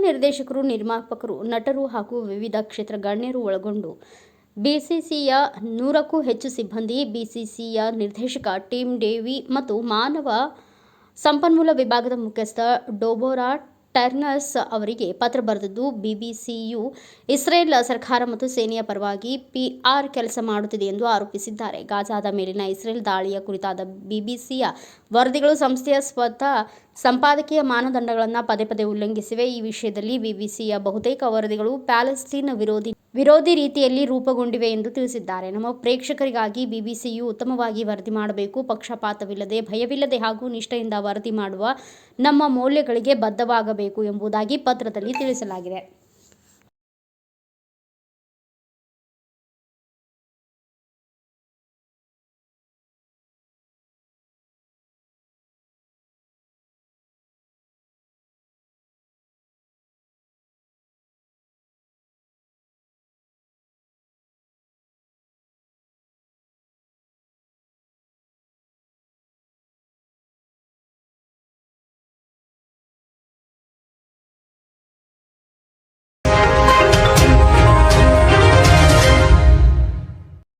ನಿರ್ದೇಶಕರು, ನಿರ್ಮಾಪಕರು, ನಟರು ಹಾಗೂ ವಿವಿಧ ಕ್ಷೇತ್ರ ಗಣ್ಯರು ಒಳಗೊಂಡು ಬಿಸಿಸಿಯ ನೂರಕ್ಕೂ ಹೆಚ್ಚು ಸಿಬ್ಬಂದಿ, ಬಿಸಿಸಿಯ ನಿರ್ದೇಶಕ ಟಿಮ್ ಡೇವಿ ಮತ್ತು ಮಾನವ ಸಂಪನ್ಮೂಲ ವಿಭಾಗದ ಮುಖ್ಯಸ್ಥ ಡೋಬೋರಾ ಟರ್ನರ್ಸ್ ಅವರಿಗೆ ಪತ್ರ ಬರೆದಿದ್ದು, ಬಿಬಿಸಿಯು ಇಸ್ರೇಲ್ ಸರ್ಕಾರ ಮತ್ತು ಸೇನೆಯ ಪರವಾಗಿ ಪಿಆರ್ ಕೆಲಸ ಮಾಡುತ್ತಿದೆ ಎಂದು ಆರೋಪಿಸಿದ್ದಾರೆ. ಗಾಜಾದ ಮೇಲಿನ ಇಸ್ರೇಲ್ ದಾಳಿಯ ಕುರಿತಾದ ಬಿಬಿಸಿಯ ವರದಿಗಳು ಸಂಸ್ಥೆಯ ಸ್ವತಃ ಸಂಪಾದಕೀಯ ಮಾನದಂಡಗಳನ್ನು ಪದೇ ಪದೇ ಉಲ್ಲಂಘಿಸಿವೆ. ಈ ವಿಷಯದಲ್ಲಿ ಬಿಬಿಸಿಯ ಬಹುತೇಕ ವರದಿಗಳು ಪ್ಯಾಲೆಸ್ತೀನ್ ವಿರೋಧಿ ವಿರೋಧಿ ರೀತಿಯಲ್ಲಿ ರೂಪುಗೊಂಡಿವೆ ಎಂದು ತಿಳಿಸಿದ್ದಾರೆ. ನಮ್ಮ ಪ್ರೇಕ್ಷಕರಿಗಾಗಿ ಬಿಬಿಸಿಯು ಉತ್ತಮವಾಗಿ ವರದಿ ಮಾಡಬೇಕು. ಪಕ್ಷಪಾತವಿಲ್ಲದೆ, ಭಯವಿಲ್ಲದೆ ಹಾಗೂ ನಿಷ್ಠೆಯಿಂದ ವರದಿ ಮಾಡುವ ನಮ್ಮ ಮೌಲ್ಯಗಳಿಗೆ ಬದ್ಧವಾಗಬೇಕು ಎಂಬುದಾಗಿ ಪತ್ರದಲ್ಲಿ ತಿಳಿಸಲಾಗಿದೆ.